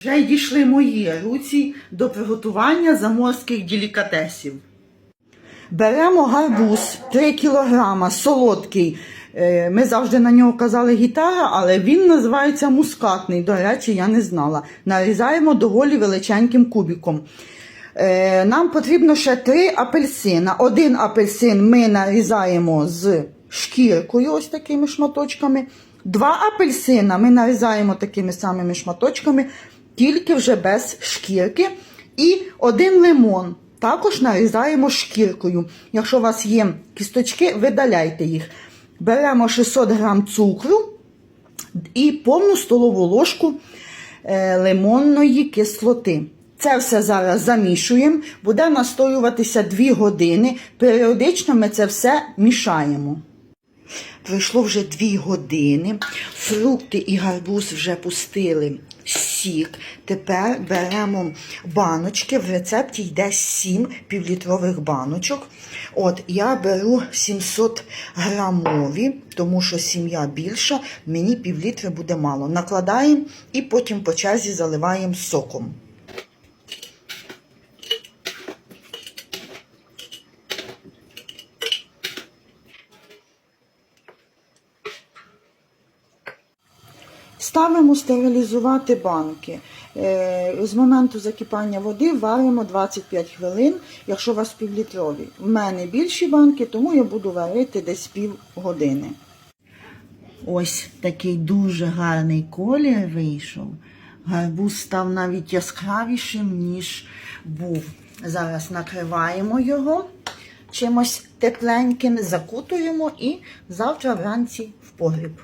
Вже дійшли мої руці до приготування заморських делікатесів. Беремо гарбуз 3 кг, солодкий. Е, Ми завжди на нього казали гітара, але він називається мускатний. До речі, я не знала. Нарізаємо доволі величеньким кубиком. Е, Нам потрібно ще 3 апельсина. Один апельсин ми нарізаємо з шкіркою, ось такими шматочками. Два апельсина ми нарізаємо такими самими шматочками, тільки вже без шкірки. І один лимон також нарізаємо шкіркою. Якщо у вас є кісточки, видаляйте їх. Беремо 600 грам цукру і повну столову ложку е, лимонної кислоти. Це все зараз замішуємо, буде настоюватися 2 години. Періодично ми це все мішаємо. Пройшло вже 2 години, фрукти і гарбуз вже пустили сік. Тепер беремо баночки. В рецепті йде 7 півлітрових баночок. От я беру 700 грамові, тому що сім'я більша, мені півлітри буде мало. Накладаємо і потім по черзі заливаємо соком. Ставимо стерилізувати банки. Е, З моменту закипання води варимо 25 хвилин, якщо у вас півлітрові. У мене більші банки, тому я буду варити десь пів години. Ось такий дуже гарний колір вийшов. Гарбуз став навіть яскравішим, ніж був. Зараз накриваємо його чимось тепленьким, закутуємо і завтра вранці в погріб.